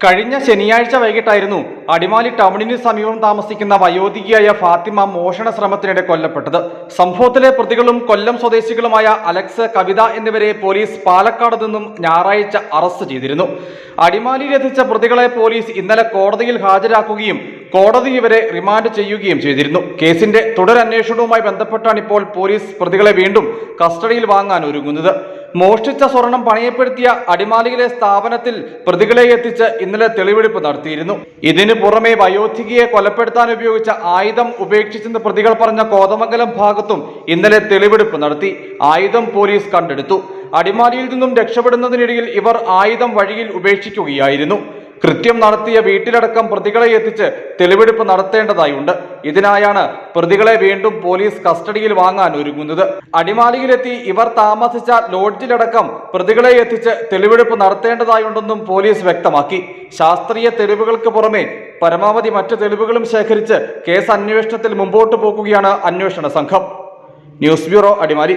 കഴിഞ്ഞ ശനിയാഴ്ച വൈകിട്ടായിരുന്നു അടിമാലി ടൗണിന് സമീപം താമസിക്കുന്ന വയോധികയായ ഫാത്തിമ മോഷണ ശ്രമത്തിനിടെ കൊല്ലപ്പെട്ടത്. സംഭവത്തിലെ പ്രതികളും കൊല്ലം സ്വദേശികളുമായ അലക്സ് കവിത എന്നിവരെ പോലീസ് പാലക്കാട് നിന്നും ഞായറാഴ്ച അറസ്റ്റ് ചെയ്തിരുന്നു. അടിമാലിയിൽ എത്തിച്ച പ്രതികളെ പോലീസ് ഇന്നലെ കോടതിയിൽ ഹാജരാക്കുകയും കോടതി ഇവരെ റിമാൻഡ് ചെയ്യുകയും ചെയ്തിരുന്നു. കേസിന്റെ തുടരന്വേഷണവുമായി ബന്ധപ്പെട്ടാണ് ഇപ്പോൾ പോലീസ് പ്രതികളെ വീണ്ടും കസ്റ്റഡിയിൽ വാങ്ങാൻ ഒരുങ്ങുന്നത്. മോഷ്ടിച്ച സ്വർണം പണയപ്പെടുത്തിയ അടിമാലിയിലെ സ്ഥാപനത്തിൽ പ്രതികളെ എത്തിച്ച് ഇന്നലെ തെളിവെടുപ്പ് നടത്തിയിരുന്നു. ഇതിനു പുറമെ വയോധികയെ കൊലപ്പെടുത്താൻ ഉപയോഗിച്ച ആയുധം ഉപേക്ഷിച്ചെന്ന് പ്രതികൾ പറഞ്ഞ കോതമംഗലം ഭാഗത്തും ഇന്നലെ തെളിവെടുപ്പ് നടത്തി. ആയുധം പോലീസ് കണ്ടെടുത്തു. അടിമാലിയിൽ നിന്നും രക്ഷപ്പെടുന്നതിനിടയിൽ ഇവർ ആയുധം വഴിയിൽ ഉപേക്ഷിക്കുകയായിരുന്നു. കൃത്യം നടത്തിയ വീട്ടിലടക്കം പ്രതികളെ എത്തിച്ച് തെളിവെടുപ്പ് നടത്തേണ്ടതായുണ്ട്. ഇതിനായാണ് പ്രതികളെ വീണ്ടും പോലീസ് കസ്റ്റഡിയിൽ വാങ്ങാൻ ഒരുങ്ങുന്നത്. അടിമാലിയിലെത്തി ഇവർ താമസിച്ച ലോഡ്ജിലടക്കം പ്രതികളെ എത്തിച്ച് തെളിവെടുപ്പ് നടത്തേണ്ടതായുണ്ടെന്നും പോലീസ് വ്യക്തമാക്കി. ശാസ്ത്രീയ തെളിവുകൾക്ക് പുറമെ പരമാവധി മറ്റു തെളിവുകളും ശേഖരിച്ച് കേസ് അന്വേഷണത്തിൽ മുമ്പോട്ട് പോകുകയാണ് അന്വേഷണ സംഘം. News bureau Adimali.